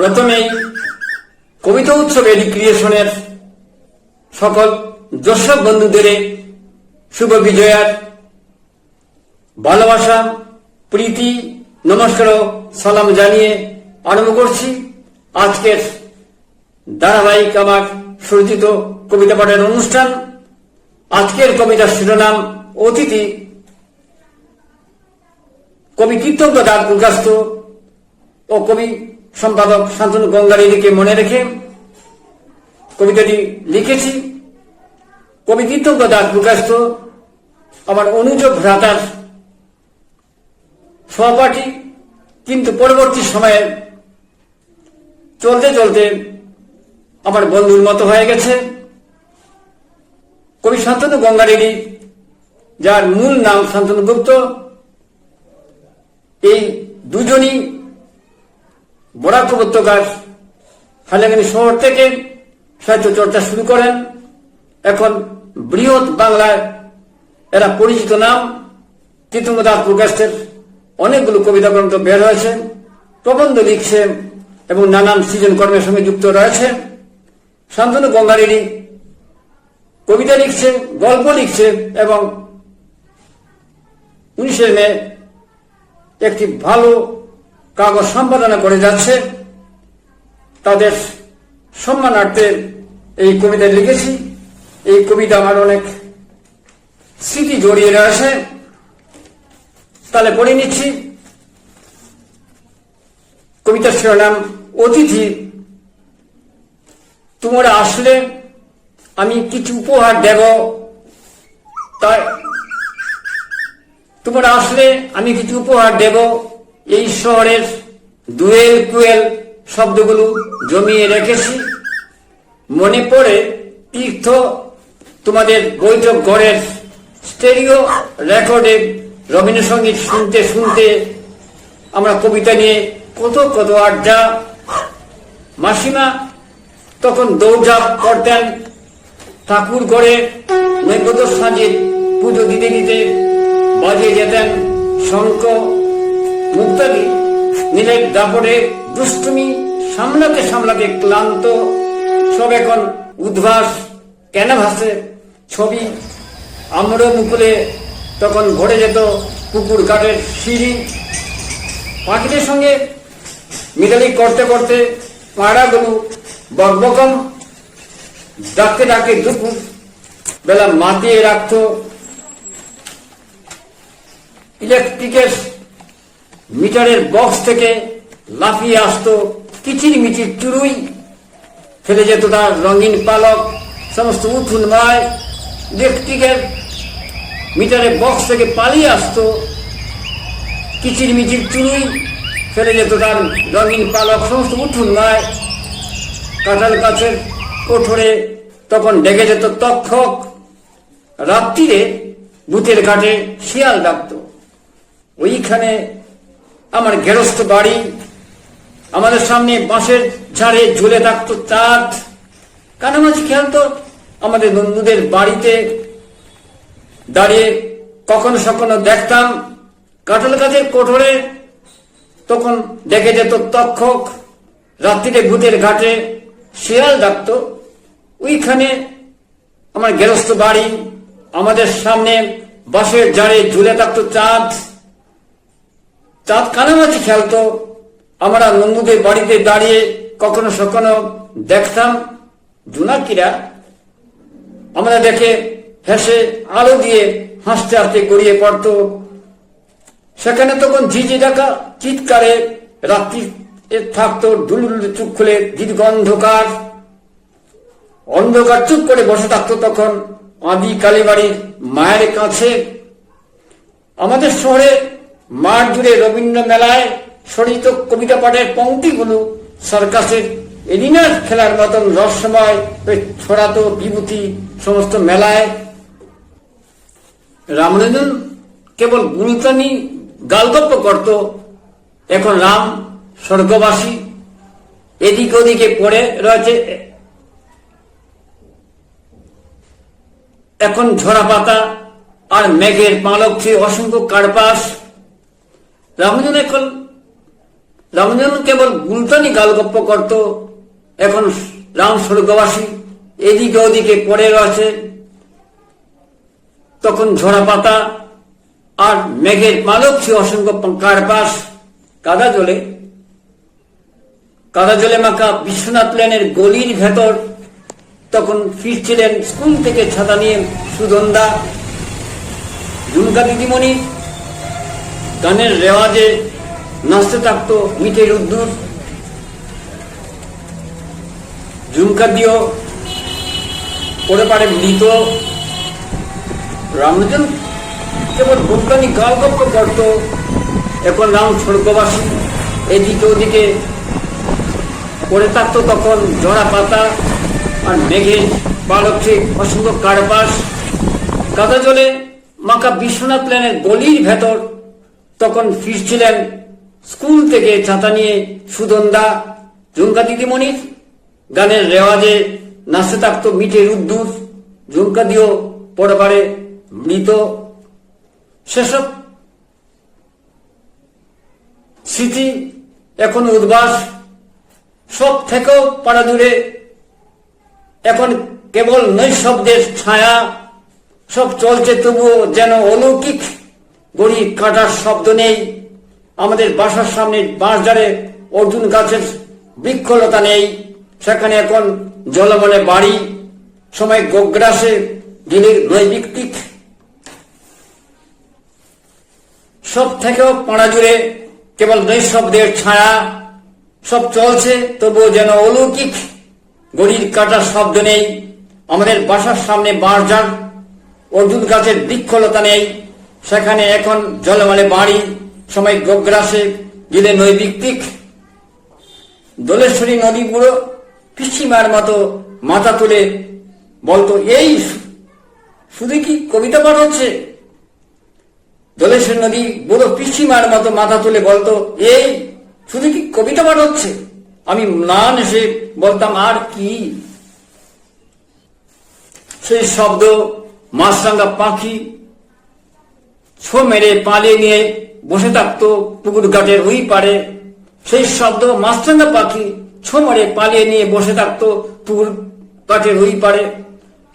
প্রথমেই কবিতা উৎসব এডি ক্রিয়েশনের সকল দর্শক বন্ধুদের শুভ বিজয়ার ভালোবাসা, প্রীতি, নমস্কার সালাম জানিয়ে আরম্ভ করছি। আজকের ধারাবাহিক আমার সূচিত কবিতা পাঠের অনুষ্ঠান। আজকের কবিতার শিরোনাম অতিথি। কবি কীর্তন দাস প্রকাশিত ও কবি সম্পাদক শান্তনু গঙ্গালীকে মনে রেখে কবিতাটি লিখেছি। কবি দাস প্রকাশিত আমার অনুজ ভ্রাতার সহপাঠী। কিন্তু পরবর্তী সময়ে চলতে চলতে আমার বন্ধুর মতো হয়ে গেছে। কবি শান্তনু গঙ্গারেডি যার মূল নাম শান্তনু গুপ্ত, এই দুজনই বরাক উপত্যকার হাইলাকান্দি শহর থেকে সাহিত্য চর্চা শুরু করেন। এখন বৃহৎ বাংলায় এরা পরিচিত নাম কীর্তনদাস প্রকাশের অনেকগুলো কবিতা গ্রন্থ বের হয়েছে, প্রবন্ধ লিখছে এবং নানান সৃজন কর্মের সঙ্গে যুক্ত রয়েছে। শান্তনু গঙ্গারেডি কবিতা লিখছে, গল্প লিখছে এবং উনিশে মে একটি ভালো কাগজ সম্পাদনা করে যাচ্ছে। তাদের সম্মানার্থে এই কবিতা লিখেছি। এই কবিতা আমার অনেক স্মৃতি জড়িয়ে রয়েছে। তাহলে পড়ে নিচ্ছি। কবিতার শিরোনাম, অতিথি, তোমরা আসলে আমি কিছু উপহার দেব। তাই, তোমরা আসলে আমি কিছু উপহার দেব। এই শহরের দুয়েল কুয়েল শব্দগুলো জমিয়ে রেখেছি। মনে পড়ে তীর্থ তোমাদের বৈঠক ঘরের স্টেরিও রেকর্ডে রবীন্দ্রসঙ্গীত শুনতে শুনতে আমরা কবিতা নিয়ে কত কত আড্ডা। মাসিমা তখন দৌড়ঝাঁপ করতেন ঠাকুর ঘরে, নৈবেদ্য সাজে পুজো দিতে দিতে বাজিয়ে যেতেন শঙ্খ মুক্তাদি নীলের দাপটে দুষ্টুমি, সামলাতে সামলাতে ক্লান্ত। সব এখন উদ্ভাস, কেন ভাসে? ছবি আম্র মুকুলে তখন ভরে যেত পুকুর কাঠের সিঁড়ি। পাখিদের সঙ্গে মিতালি করতে করতে পায়রাগুলো বকবকম, ডাকতে ডাকতে দুপুর বেলা মাতিয়ে রাখত। ইলেকট্রিকের মিটারের বক্স থেকে লাফিয়ে আসতো কিচির মিচির চুরুই, ফেলে যেত তার রঙিন পালক, সমস্ত উঠুন মায় ইলেকট্রিকের মিটারের বক্স থেকে পালিয়ে আসতো কিচির মিচির চুরুই, ফেলে যেত তার রঙিন পালক, সমস্ত উঠুন মায়। কাঁঠাল গাছের কোঠরে তখন ডেকে যেত তক্ষক, রাত্রিরে বুথের ঘাটে শিয়াল ডাকত। ওইখানে আমার গেরস্ত বাড়ি, আমাদের সামনে বাঁশের ঝাড়ে ঝুলে থাকতো চাঁদ। কানামাছি খেলতো আমাদের বন্ধুদের বাড়িতে দাঁড়িয়ে কখনো সখনো দেখতাম। কাঁঠাল গাছের কোঠরে তখন দেখে যেত তক্ষক রাত্রিরে ভূতের ঘাটে শিয়াল ডাকত। ওইখানে আমার গেরস্ত বাড়ি, আমাদের সামনে বাঁশের জারে ঝুলে থাকতো চাঁদ। চাঁদ কানামাছি খেলতো। আমরা বন্ধুদের বাড়িতে দাঁড়িয়ে কখনো সখনো দেখতাম জুনাকিরা। আমরা দেখে হেসে আলো দিয়ে হাসতে হাসতে গড়িয়ে পড়ত। সেখানে তখন ঝিঝি ডাকা চিৎকারে রাত্রি থাকতো ডুলুল চুপ খুলে দীর্ঘ অন্ধকার। অন্ধকার চুপ করে বসে থাকতো তখন আদি কালীবাড়ির মায়ের কাছে। আমাদের শহরে মাঠ জুড়ে রবীন্দ্র মেলায় সরিত কবিতা পাঠের পঙ্ক্তিগুলো সার্কাসের এলিনার খেলার মতন রহস্যময় ওই ছড়াতো বিভূতি সমস্ত মেলায়। রামনন্দন কেবল গুলতানি গালগপ্প করত, এখন রাম স্বর্গবাসী। এদিক ওদিকে পড়ে রয়েছে এখন ঝরা পাতা আর মেঘের পালক ছুঁয়ে অসংখ্য কার্পাস। রামজন এখন, রামজন কেবল গুলতানি গালগপ্প করত, এখন রাম স্বর্গবাসী এদিকে ওদিকে পড়ে রয়েছে। তখন ঝরা পাতা আর মেঘের মালক ছিল অসংখ্য কার্পাস কাদা জলে। কাদা জলে মাখা বিশ্বনাথ লেনের গলির ভেতর তখন ফিরছিলেন স্কুল থেকে ছাতা নিয়ে সুধন্দা ঝুমকা দিদিমণি গানের রেওয়াজে নাচতে থাকতো মিঠের উদ্দুর ঝুমকা দিও পড়ে পারে মৃত রামজন কেবল বৈজ্ঞানিক গাল করত। এখন রাম স্বর্গবাসী এদিকে ওদিকে পড়ে থাকতো তখন জড়া পাতা আর মেঘের পালক্ষে অসংখ্য কারপাস কাদা জলে মাকা বিশ্বনাথ লেনের গলির ভেতর তখন ফিরছিলেন স্কুল থেকে ছাতা নিয়ে সুদন্দা, ঝুমকা দিদিমণির গানের রেওয়াজে নাচতে থাকত মিঠে উদ্দুর ঝুমকা দিও পরে পারে মৃত। সেসব স্মৃতি এখন উদ্বাস সব থেকেও পাড়া দূরে এখন কেবল নৈশব্দের ছায়া। সব চলছে তবুও যেন অলৌকিক। গড়ি কাটার শব্দ নেই। আমাদের বাসার সামনে বাঁশঝাড়ে অর্জুন গাছের বৃক্ষলতা নেই। সেখানে এখন জলমলে বাড়ি, সময় গোগ্রাসে গিলির নৈবিত্তিক। সব থেকেও পাড়া জুড়ে কেবল নৈশব্দের ছায়া। সব চলছে, তবুও যেন অলৌকিক। গড়ির কাটার শব্দ নেই। আমাদের বাসার সামনে বাঁশঝাড়, অর্জুন গাছের বৃক্ষলতা নেই। সেখানে এখন জলমলে বাড়ি, সময় গোগ্রাসে গিলে নৈবিত্তিক দোলেশ্বরী নদী পুরো পিসিমার মতো মাথা তুলে বলতো, এই, শুধু কি কবিতা পাঠ হচ্ছে? দোলেশ্বরী নদী বুড়ো পিসিমার মতো মাথা তুলে বলতো, এই, শুধু কি কবিতা পাঠ হচ্ছে? আমি ম্লান এসে বলতাম, আর কি? সেই শব্দ মাছরাঙ্গা পাখি ছো মেরে পালিয়ে নিয়ে বসে থাকতো পুকুর ঘাটের ওই পারে সেই শব্দ মাছরাঙ্গা পাখি ছো মেরে পালিয়ে নিয়ে বসে থাকতো পুকুর ঘাটের ওই পারে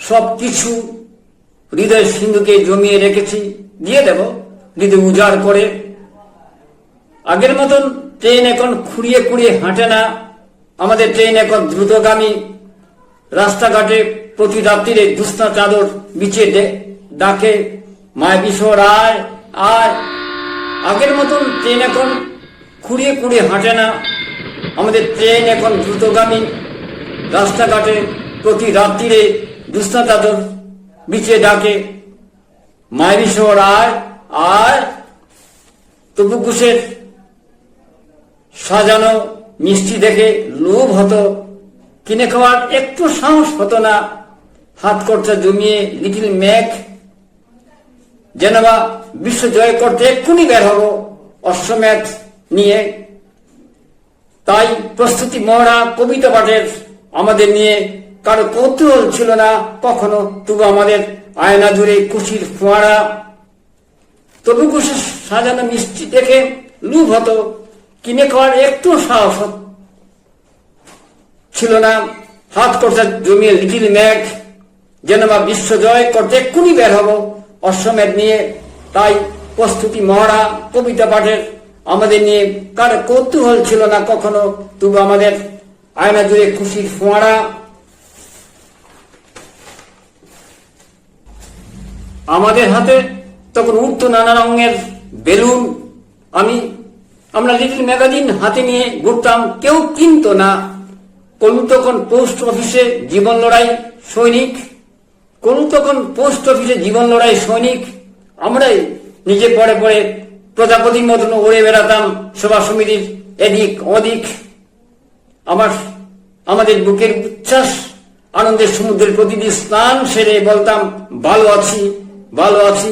সব কিছু হৃদয় সিন্ধুকে জমিয়ে রেখেছি। দিয়ে দেব হৃদয় উজাড় করে। আগের মতন ট্রেন এখন খুঁড়িয়ে খুঁড়িয়ে হাঁটে না। আমাদের ট্রেন এখন দ্রুতগামী। রাস্তাঘাটে প্রতি রাত্রিরে দুস্তা চাদর বিছিয়ে ডাকে। মায় বিশোর আয় আয় আগের মতন ট্রেন এখন খুঁড়িয়ে খুঁড়িয়ে হাঁটে না। আমাদের ট্রেন এখন দ্রুতগামী। রাস্তাঘাটে প্রতি রাত্রিরে দুস্তা চাদর বিছিয়ে ডাকে। মায় বিশোর আয় আয় তবু কুশের সাজানো মিষ্টি দেখে লোভ হতো। কিনে খাওয়ার একটু সাহস হতো না। হাত খরচা জমিয়ে লিটিল ম্যাক বা বিশ্ব জয় করতে এক্ষুনি বের হব অশ্বমেধ নিয়ে। তাই প্রস্তুতি মহড়া কবিতা পাঠের আমাদের নিয়ে কারও কৌতূহল ছিল না, কখনো। তবু আমাদের আয়না জুড়ে খুশির ফোয়ারা। তবু খুশি সাজানো মিষ্টি দেখে লুভ হতো। কিনে খাওয়ার একটু সাহস ছিল না। হাত খরচা জমিয়ে লিটিল ম্যাগ যেন বা বিশ্ব জয় করতে এক্ষুনি বের হব অশ্বমেধ নিয়ে তাই প্রস্তুতি মহড়া, কবিতা পাঠের আমাদের নিয়ে কার কৌতূহল ছিল না কখনো? তবু আমাদের আয়না জুড়ে খুশির ফোঁয়ারা। আমাদের হাতে তখন উঠত নানা রঙের বেলুন। আমি, আমরা লিটিল ম্যাগাজিন হাতে নিয়ে ঘুরতাম, কেউ কিনতো না। কোন তখন পোস্ট অফিসে জীবন লড়াই সৈনিক। কোন তখন পোস্ট অফিসে জীবন লড়াই সৈনিক, আমরাই নিজে পড়ে পড়ে প্রজাপতির মতন উড়ে বেড়াতাম, সভা সমিতির এদিক ওদিক। আমার, আমাদের বুকের উচ্ছ্বাস, আনন্দের সমুদ্রের প্রতিটি স্নান সেরে বলতাম, ভালো আছি ভালো আছি।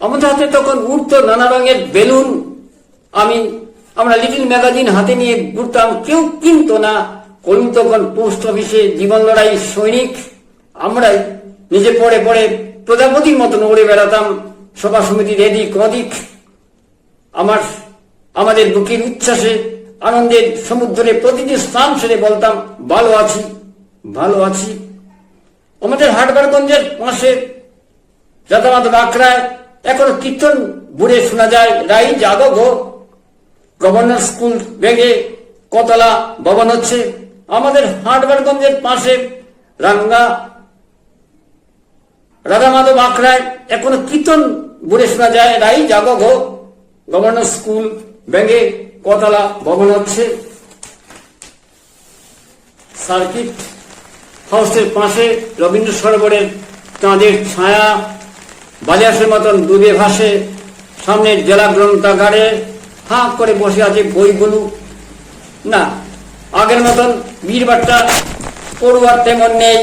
আমাদের হাতে তখন উঠতো নানা রঙের বেলুন। আমি, আমরা লিটিল ম্যাগাজিন হাতে নিয়ে ঘুরতাম, কেউ কিনতো না। কলু তখন পোস্ট অফিসে জীবন লড়াই সৈনিক আমরাই নিজে পড়ে পড়ে প্রজাপতির মতন উড়ে বেড়াতাম, সভা সমিতির এদিক ওদিক আমার, আমাদের বুকের উচ্ছ্বাসে, আনন্দের সমুদ্রে প্রতিটি স্থান ছেড়ে বলতাম, ভালো আছি ভালো আছি। আমাদের হাটবারগঞ্জের পাশে রাধামাধ বাঁকড়ায় এখনও কীর্তন বুড়ে শোনা যায়, রাই জাগো গো। গভর্নর স্কুল ভেঙে কতলা ভবন হচ্ছে। আমাদের হাটবারগঞ্জের পাশে রাঙ্গা রাধামাধব আখড়ায় এখনও কীর্তন বুড়ে শোনা যায় রাই জাগো গো, গভর্নর স্কুল ভেঙে কতলা ভবন হচ্ছে। সার্কিট হাউসের পাশে রবীন্দ্র সরোবরের চাঁদের ছায়া, বালিয়াসের মতন ডুবে ভাসে, সামনের জেলা গ্রন্থাগারে হাঁ করে বসে আছে বইগুলো না, আগের মতন বীরবাট্টা পড়ুয়ার তেমন নেই।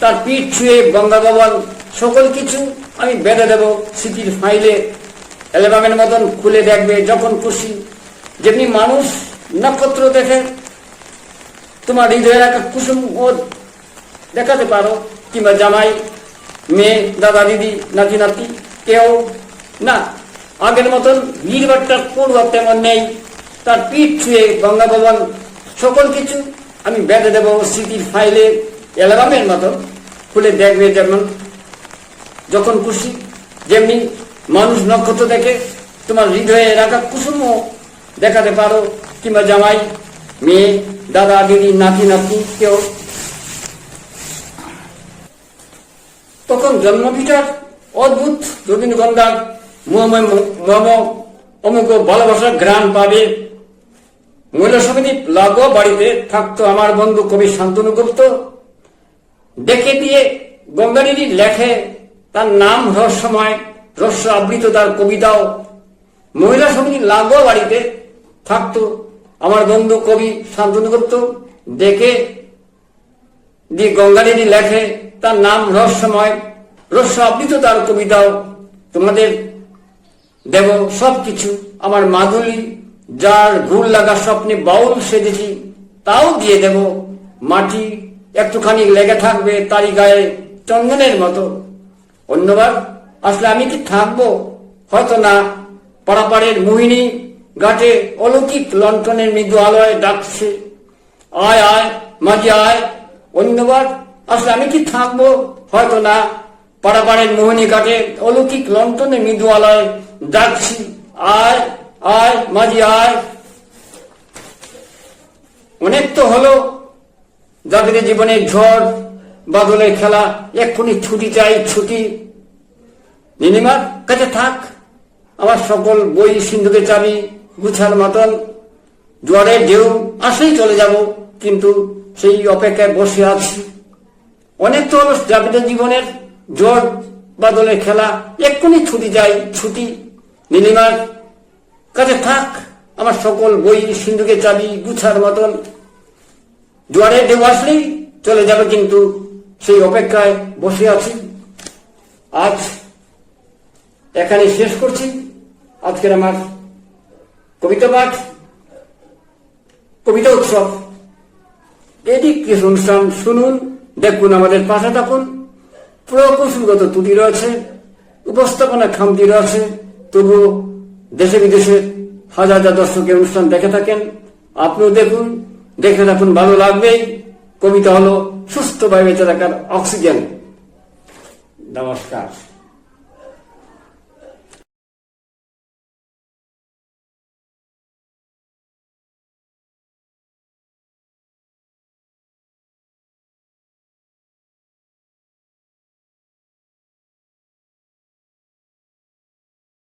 তার পিঠ ছুঁয়ে গঙ্গা ভবন সকল কিছু আমি বেঁধে দেব স্মৃতির ফাইলে, অ্যালবামের মতন খুলে দেখবে যখন খুশি। যেমনি মানুষ নক্ষত্র দেখে, তোমার হৃদয়ের একটা কুসুম ও দেখাতে পারো, কিংবা জামাই, মেয়ে, দাদা, দিদি, নাতি নাতি কেউ না। আগের মতন বীরবাট্টার পড়ুয়া তেমন নেই। তার পিঠ ছুঁয়ে গঙ্গা ভবন, সকল কিছু আমি বেঁধে দেবো স্মৃতির ফাইলে, অ্যালবামের মতো খুলে দেখবে যেমন যখন খুশি, যেমনি মানুষ নক্ষত্র দেখে তোমার হৃদয়ে রাখা কুসুমও দেখাতে পারো, কিংবা জামাই, মেয়ে, দাদা, দিদি, নাতি নাতি কেউ। তখন জন্মভিটার অদ্ভুত মোহাম্মদ মোহাম্মদ অমুক ভালোবাসার গ্রাম পাবে। মহিলা সমিতি লাগোয়া বাড়িতে থাকতো আমার বন্ধু কবি শান্তনু গুপ্ত দেখে দিয়ে গঙ্গানিধি লেখে তার নাম রহস্যময় রহস্য আবৃত তার কবিতাও মহিলা সমিতি লাগোয়া বাড়িতে থাকতো। আমার বন্ধু কবি শান্তনু গুপ্ত দেখে দিয়ে গঙ্গানিধি লেখে তার নাম রহস্যময় রহস্য আবৃত তার কবিতাও। তোমাদের দেব সব কিছু আমার মাধুরী, যার ভুল লাগা স্বপ্নে বাউল সেজেছি, তাও দিয়ে দেব। মাটি একটুখানি লেগে থাকবে তারি গায়ে চন্দনের মতো। অন্যবার আসলে আমি কি থাকব? হয়তো না। পাড়াপাড়ের মোহিনী ঘাটে অলৌকিক লন্ঠনের মৃদু আলোয় ডাকছে। আয় আয়, মাঝে আয়। অন্যবার আসলে আমি কি থাকব? হয়তো না। পাড়াপাড়ের মোহিনী ঘাটে অলৌকিক লন্ঠনে মৃদু আলোয় ডাকছি। আয় আয়, মাঝি আয়। অনেক তো হলো। যাদের জীবনের ঝড় বাদলের খেলা, এক্ষুনি ছুটি চাই, ছুটি। নীলিমার কাছে থাক। আমার সকল বই সিন্ধুকে চাবি গুছার মতন জোয়ারের ঢেউ আসলেই চলে যাব, কিন্তু সেই অপেক্ষায় বসে আছি। অনেক তো হলো যাদের জীবনের ঝড় বাদলের খেলা, এক্ষুনি ছুটি যাই ছুটি। নীলিমার কাছে থাক। আমার সকল বই সিন্ধুকে চাবি গুছার মতন জোয়ারের ঢেউ আসলেই চলে যাবে, কিন্তু সেই অপেক্ষায় বসে আছি। আজ এখানে শেষ করছি। আজকের আমার কবিতা পাঠ, কবিতা উৎসব। এটি কিছু অনুষ্ঠান, শুনুন, দেখুন, আমাদের পাশে থাকুন। প্রকৌশলগত ত্রুটি রয়েছে, উপস্থাপনা খামতি রয়েছে, তবুও দেশে বিদেশে হাজার হাজার দর্শকের অনুষ্ঠান দেখে থাকেন। আপনিও দেখুন, দেখে থাকুন, ভালো লাগবেই। কবিতা হলো সুস্থভাবে বেঁচে থাকার অক্সিজেন। নমস্কার।